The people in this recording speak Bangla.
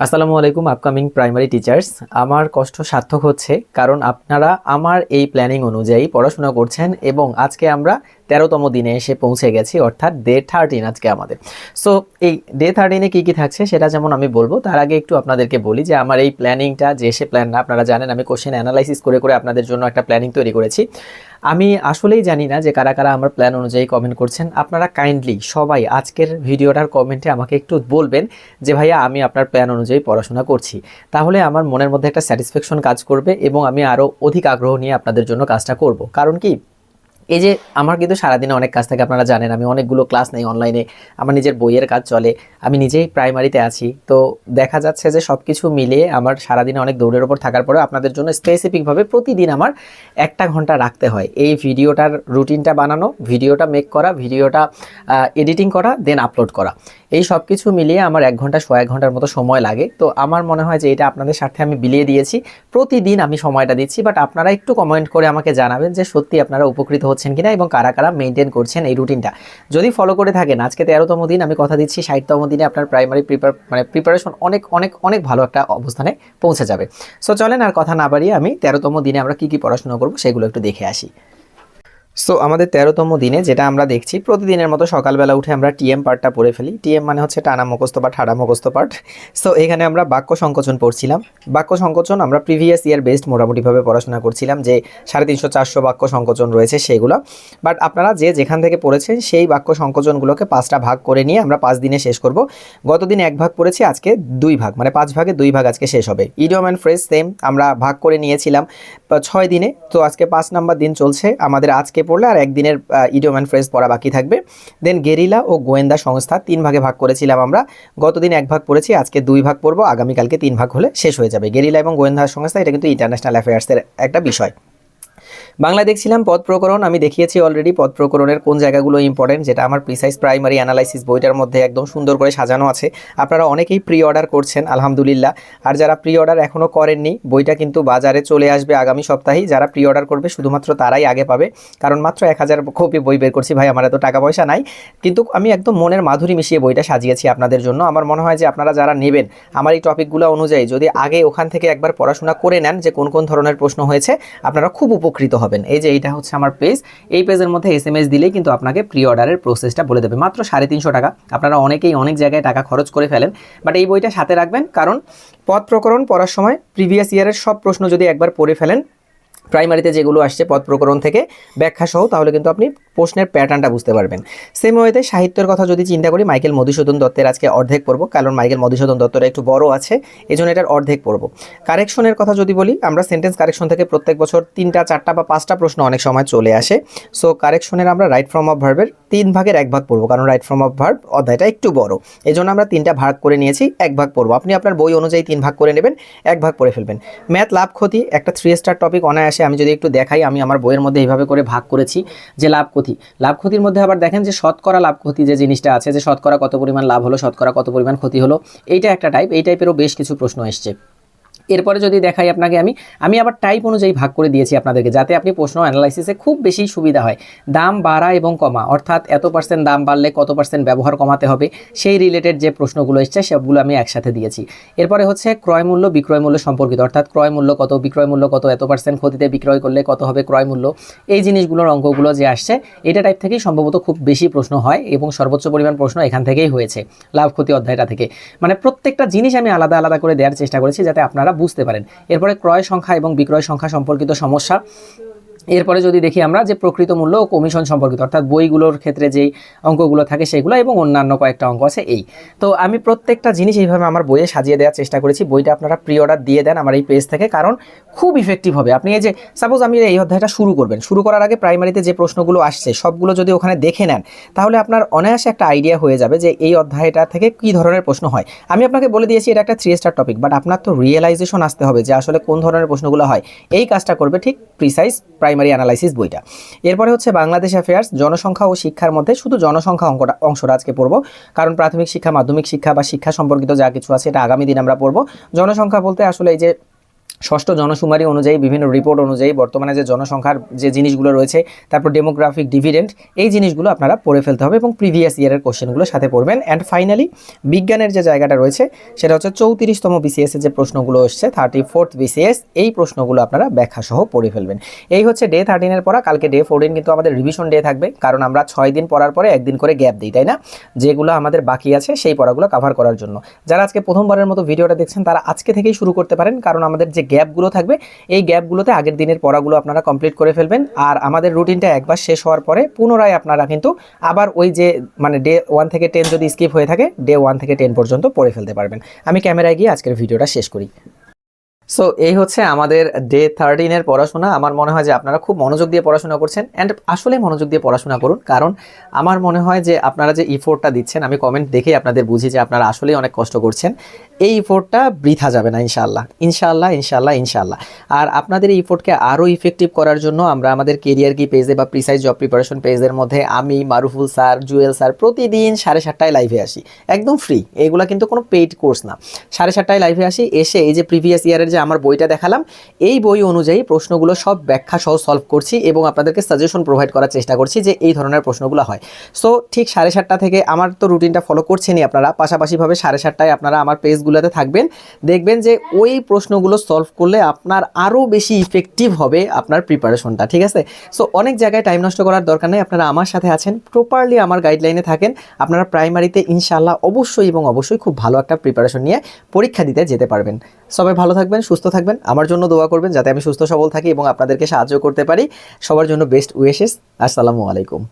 আসসালামু আলাইকুম আপকামিং প্রাইমারি টিচার্স আমার কষ্ট সার্থক হচ্ছে কারণ আপনারা আমার এই প্ল্যানিং অনুযায়ী পড়াশোনা করছেন এবং আজকে আমরা তেরোতম দিনে এসে পৌঁছে গেছি, অর্থাৎ ডে থার্টিন আজকে আমাদের। সো এই ডে থার্টিনে কী কী থাকছে সেটা যেমন আমি বলব, তার আগে একটু আপনাদেরকে বলি যে আমার এই প্ল্যানিংটা যে সে প্ল্যান না, আপনারা জানেন আমি কোশ্চেন অ্যানালাইসিস করে করে আপনাদের জন্য একটা প্ল্যানিং তৈরি করেছি। আমি আসলেই জানি না যে কারা কারা আমার প্ল্যান অনুযায়ী কমেন্ট করছেন। আপনারা কাইন্ডলি সবাই আজকের ভিডিওটার কমেন্টে আমাকে একটু বলবেন যে, ভাইয়া, আমি আপনার প্ল্যান অনুযায়ী পড়াশোনা করছি। তাহলে আমার মনের মধ্যে একটা স্যাটিসফ্যাকশন কাজ করবে এবং আমি আরও অধিক আগ্রহ নিয়ে আপনাদের জন্য কাজটা করব। কারণ কি? এই যে আমার কিন্তু সারাদিনে অনেক কাজ থাকে, আপনারা জানেন, আমি অনেকগুলো ক্লাস নেই অনলাইনে আমার নিজের বইয়ের কাজ চলে, আমি নিজেই প্রাইমারিতে আছি। তো দেখা যাচ্ছে যে সব কিছু মিলিয়ে আমার সারাদিনে অনেক দৌড়ের ওপর থাকার পরেও আপনাদের জন্য স্পেসিফিকভাবে প্রতিদিন আমার একটা ঘণ্টা রাখতে হয়। এই ভিডিওটার রুটিনটা বানানো, ভিডিওটা মেক করা, ভিডিওটা এডিটিং করা দেন আপলোড করা। এই সব কিছু মিলিয়ে আমার এক ঘণ্টা সোয়া এক ঘণ্টার মতো সময় লাগে। তো আমার মনে হয় যে এটা আপনাদের স্বার্থে আমি বিলিয়ে দিয়েছি। প্রতিদিন আমি সময়টা দিচ্ছি বাট আপনারা একটু কমেন্ট করে আমাকে জানাবেন যে সত্যি আপনারা উপকৃত হচ্ছেন কিনা এবং কারা কারা মেনটেন করছেন এই রুটিনটা যদি ফলো করে থাকেন, আজকে তেরোতম দিন, আমি কথা দিচ্ছি ষাটতম দিনে আপনার প্রাইমারি প্রিপার মানে প্রিপারেশন অনেক অনেক অনেক ভালো একটা অবস্থানে পৌঁছে যাবে। সো চলেন আর কথা না বাড়িয়ে আমি তেরোতম দিনে আমরা কী কী পড়াশোনা করব সেগুলো একটু দেখে আসি। সো আমাদের তেরোতম দিনে যেটা আমরা দেখছি, প্রতিদিনের মতো সকালবেলা উঠে আমরা টিএম পার্টটা পড়ে ফেলি। টিএম মানে হচ্ছে টানা মুখস্থ পাঠ ঠাড়া মুখস্থ পার্ট সো এখানে আমরা বাক্য সংকোচন পড়ছিলাম। বাক্য সংকোচন আমরা প্রিভিয়াস ইয়ার বেস্ট মোটামুটিভাবে পড়াশোনা করছিলাম যে সাড়ে তিনশো, চারশো বাক্য সংকোচন রয়েছে সেগুলো। বাট আপনারা যে যেখান থেকে পড়েছেন, সেই বাক্য সংকোচনগুলোকে পাঁচটা ভাগ করে নিয়ে আমরা পাঁচ দিনে শেষ করব। গতদিন এক ভাগ পড়েছি, আজকে দুই ভাগ। মানে পাঁচ ভাগে দুই ভাগ আজকে শেষ হবে। ইডিয়ম অ্যান্ড ফ্রেজ সেম আমরা ভাগ করে নিয়েছিলাম ছয় দিনে। তো আজকে পাঁচ নাম্বার দিন চলছে। আমাদের আজকে পড়লে আর একদিনের ইডিয়ম অ্যান্ড ফ্রেজ পড়া বাকি থাকবে। দেন গেরিলা ও গোয়েন্দা সংস্থা, তিন ভাগে ভাগ করেছিলাম আমরা। গতদিন এক ভাগ পড়েছি, আজকে দুই ভাগ পড়ব, আগামীকালকে তিন ভাগ হলে শেষ হয়ে যাবে। গেরিলা এবং গোয়েন্দা সংস্থা, এটা কিন্তু ইন্টারন্যাশনাল অ্যাফেয়ার্সের একটা বিষয়। বাংলা দেখছিলাম পদ প্রকরণ, আমি দেখিয়েছি অলরেডি পদ প্রকরণের কোন জায়গাগুলো ইম্পর্টেন্ট যেটা আমার প্রিসাইজ প্রাইমারি অ্যানালাইসিস বইটার মধ্যে একদম সুন্দর করে সাজানো আছে। আপনারা অনেকেই প্রি অর্ডার করছেন, আলহামদুলিল্লাহ। আর যারা প্রি অর্ডার এখনও করেননি, বইটা কিন্তু বাজারে চলে আসবে আগামী সপ্তাহেই। যারা প্রি অর্ডার করবে, শুধুমাত্র তারাই আগে পাবে। কারণ মাত্র এক হাজার কপি বই বের করছি, ভাই, আমার এত টাকা পয়সা নাই। কিন্তু আমি একদম মনের মাধুরী মিশিয়ে বইটা সাজিয়েছি আপনাদের জন্য। আমার মনে হয় যে আপনারা যারা নেবেন, আমার এই টপিকগুলো অনুযায়ী যদি আগে ওখান থেকে একবার পড়াশোনা করে নেন যে কোন কোন ধরনের প্রশ্ন হয়েছে, আপনারা খুব উপকৃত হবেন। এই যে এইটা হচ্ছে আমার পেজ এই পেজের মধ্যে এস এম এস দিলেই কিন্তু আপনাকে প্রি অর্ডারের প্রসেসটা বলে দেবে। মাত্র সাড়ে তিনশো টাকা। আপনারা অনেকেই অনেক জায়গায় টাকা খরচ করে ফেলেন। বাট এই বইটা সাথে রাখবেন। কারণ পথ প্রকরণ পড়ার সময় প্রিভিয়াস ইয়ারের সব প্রশ্ন যদি একবার পড়ে ফেলেন প্রাইমারিতে যেগুলো আসছে পদ প্রকরণ থেকে ব্যাখ্যা সহ, তাহলে কিন্তু আপনি প্রশ্নের প্যাটার্নটা বুঝতে পারবেন। সেম ওয়েতে সাহিত্যের কথা যদি চিন্তা করি, মাইকেল মধুসূদন দত্তের আজকে অর্ধেক পড়ব কারণ মাইকেল মধুসূদন দত্তর একটু বড় আছে এই জন্য এটার অর্ধেক পড়ব কারেকশনের কথা যদি বলি, আমরা সেন্টেন্স কারেকশন থেকে প্রত্যেক বছর তিনটা, চারটা বা পাঁচটা প্রশ্ন অনেক সময় চলে আসে। সো কারেকশনের আমরা রাইট ফর্ম অফ ভার্বের তিন ভাগের এক ভাগ পড়ব, কারণ রাইট ফর্ম অফ ভার্ব অধ্যায়টা একটু বড়। এই জন্য আমরা তিনটা ভাগ করে নিয়েছি, এক ভাগ পড়ব। আপনি আপনার বই অনুযায়ী তিন ভাগ করে নেবেন, এক ভাগ পড়ে ফেলবেন। ম্যাথ লাভ ক্ষতি, একটা থ্রি স্টার টপিক অনায়াসে আমি যদি একটু দেখাই, আমি আমার বইয়ের মধ্যে এইভাবে করে ভাগ করেছি যে লাভ ক্ষতি। লাভ ক্ষতির মধ্যে আবার দেখেন যে শতকরা লাভ ক্ষতি যে জিনিসটা আছে, যে শতকরা কত পরিমাণ লাভ হলো, শতকরা কত পরিমাণ ক্ষতি হলো, এইটা একটা টাইপ এই টাইপেরও বেশ কিছু প্রশ্ন এসছে। এরপরে যদি দেখাই আপনাকে আমি আমি আবার টাইপ অনুযায়ী ভাগ করে দিয়েছি আপনাদেরকে, যাতে আপনি প্রশ্ন অ্যানালাইসিসে খুব বেশি সুবিধা হয়। দাম বাড়া এবং কমা, অর্থাৎ এত পার্সেন্ট দাম বাড়লে কত পার্সেন্ট ব্যবহার কমাতে হবে, সেই রিলেটেড যে প্রশ্নগুলো এসছে, সবগুলো আমি একসাথে দিয়েছি। এরপরে হচ্ছে ক্রয় মূল্য, বিক্রয় মূল্য সম্পর্কিত, অর্থাৎ ক্রয় মূল্য কত, বিক্রয় মূল্য কত, এত পার্সেন্ট ক্ষতিতে বিক্রয় করলে কত হবে ক্রয় মূল্য, এই জিনিসগুলোর অঙ্কগুলো যে আসছে, এটা টাইপ থেকেই সম্ভবত খুব বেশি প্রশ্ন হয় এবং সর্বোচ্চ পরিমাণ প্রশ্ন এখান থেকেই হয়েছে, লাভ ক্ষতি অধ্যায়টা থেকে। মানে প্রত্যেকটা জিনিস আমি আলাদা আলাদা করে দেওয়ার চেষ্টা করেছি, যাতে আপনারা বুঝতে পারেন। এরপরে ক্রয় সংখ্যা এবং বিক্রয় সংখ্যা সম্পর্কিত সমস্যা। এরপরে যদি দেখি আমরা যে প্রকৃত মূল্য ও কমিশন সম্পর্কিত, অর্থাৎ বইগুলোর ক্ষেত্রে যেই অঙ্কগুলো থাকে সেগুলো এবং অন্যান্য কয়েকটা অঙ্ক আছে এই। তো আমি প্রত্যেকটা জিনিস এইভাবে আমার বইয়ে সাজিয়ে দেওয়ার চেষ্টা করেছি, বইটা আপনারা প্রি অর্ডার দিয়ে দেন আমার এই পেজ থেকে, কারণ খুব ইফেক্টিভ হবে। আপনি এই যে সাপোজ আমি এই অধ্যায়টা শুরু করবেন, শুরু করার আগে প্রাইমারিতে যে প্রশ্নগুলো আসছে, সবগুলো যদি ওখানে দেখে নেন, তাহলে আপনার অনায়াসে একটা আইডিয়া হয়ে যাবে যে এই অধ্যায়টা থেকে কী ধরনের প্রশ্ন হয়। আমি আপনাকে বলে দিয়েছি এটা একটা থ্রি স্টার টপিক বাট আপনার তো রিয়েলাইজেশন আসতে হবে যে আসলে কোন ধরনের প্রশ্নগুলো হয়। এই কাজটা করবে ঠিক প্রিসাইজ প্রাইমারি অ্যানালাইসিস বইটা। এরপরে হচ্ছে বাংলাদেশ অ্যাফেয়ার্স জনসংখ্যা ও শিক্ষার মধ্যে শুধু জনসংখ্যা অঙ্কটা, অংশটা আজকে পড়ব। কারণ প্রাথমিক শিক্ষা, মাধ্যমিক শিক্ষা বা শিক্ষা সম্পর্কিত যা কিছু আছে, এটা আগামী দিন আমরা পড়ব। জনসংখ্যা বলতে আসলে এই যে ষষ্ঠ জনশুমারি অনুযায়ী, বিভিন্ন রিপোর্ট অনুযায়ী বর্তমানে যে জনসংখ্যার যে জিনিসগুলো রয়েছে, তারপর ডেমোগ্রাফিক ডিভিডেন্ট এই জিনিসগুলো আপনারা পড়ে ফেলতে হবে এবং প্রিভিয়াস ইয়ারের কোশ্চেনগুলো সাথে পড়বেন। অ্যান্ড ফাইনালি বিজ্ঞানের যে জায়গাটা রয়েছে, সেটা হচ্ছে চৌত্রিশতম বিসিএস এর যে প্রশ্নগুলো এসছে থার্টি ফোর্থ বিসিএস এই প্রশ্নগুলো আপনারা ব্যাখ্যাসহ পড়ে ফেলবেন। এই হচ্ছে ডে থার্টিনের পড়া, কালকে ডে ফোরটিন কিন্তু আমাদের রিভিশন ডে থাকবে, কারণ আমরা ছয় দিন পড়ার পরে একদিন করে গ্যাপ দিই, তাই না? যেগুলো আমাদের বাকি আছে, সেই পড়াগুলো কভার করার জন্য। যারা আজকে প্রথমবারের মতো ভিডিওটা দেখছেন, তারা আজকে থেকেই শুরু করতে পারেন, কারণ আমাদের যে গ্যাপগুলো থাকবে। এই গ্যাপগুলোতে আগের দিনের পড়াগুলো আপনারা কমপ্লিট করে ফেলবেন। আর আমাদের রুটিনটা একবার শেষ হওয়ার পরে পুনরায় আপনারা কিন্তু আবার ওই যে মানে ডে ওয়ান থেকে টেন যদি স্কিপ হয়ে থাকে ডে ওয়ান থেকে টেন পর্যন্ত পড়ে ফেলতে পারবেন। আমি ক্যামেরায় গিয়ে আজকের ভিডিওটা শেষ করি। সো এই হচ্ছে আমাদের ডে থার্টিনের পড়াশোনা। আমার মনে হয় যে আপনারা খুব মনোযোগ দিয়ে পড়াশোনা করছেন। অ্যান্ড আসলে মনোযোগ দিয়ে পড়াশোনা করুন। কারণ আমার মনে হয় যে আপনারা যে ইফোর্টটা দিচ্ছেন, আমি কমেন্ট দেখেই আপনাদের বুঝি যে আপনারা আসলেই অনেক কষ্ট করছেন। এই ইফোর্টটা বৃথা যাবে না ইনশাল্লাহ ইনশাল্লাহ ইনশাল্লাহ ইনশাল্লাহ আর আপনাদের এই ইফোর্টকে আরও ইফেক্টিভ করার জন্য আমরা আমাদের কেরিয়ার কি পেজে বা প্রিসাইজ জব প্রিপারেশন পেজের মধ্যে আমি, মারুফুল স্যার, জুয়েল স্যার প্রতিদিন সাড়ে সাতটায় লাইভে আসি। একদম ফ্রি এগুলা কিন্তু কোনো পেইড কোর্স না। সাড়ে সাতটায় লাইভে আসি, এসে এই যে প্রিভিয়াস ইয়ারের যে আমার বইটা দেখালাম, এই বই অনুযায়ী প্রশ্নগুলো সব ব্যাখ্যা সহ সলভ করছি এবং আপনাদেরকে সাজেশন প্রোভাইড করার চেষ্টা করছি যে এই ধরনের প্রশ্নগুলো হয়। সো ঠিক সাড়ে সাতটা থেকে আমার তো রুটিনটা ফলো করছেনই আপনারা, পাশাপাশিভাবে সাড়ে সাতটায় আপনারা আমার পেজগুলোতে থাকবেন। দেখবেন যে ওই প্রশ্নগুলো সলভ করলে আপনার আরও বেশি ইফেক্টিভ হবে আপনার প্রিপারেশনটা ঠিক আছে? সো অনেক জায়গায় টাইম নষ্ট করার দরকার নেই, আপনারা আমার সাথে আছেন প্রপারলি আমার গাইডলাইনে থাকেন। আপনারা প্রাইমারিতে ইনশাল্লাহ অবশ্যই এবং অবশ্যই খুব ভালো একটা প্রিপারেশন নিয়ে পরীক্ষা দিতে যেতে পারবেন। সবাই ভালো থাকবেন সুস্থ থাকবেন। আমার জন্য দোয়া করবেন যাতে আমি সুস্থ, সবল থাকি এবং আপনাদেরকে সাহায্য করতে পারি। সবার জন্য বেস্ট উইশেস আসসালামু আলাইকুম।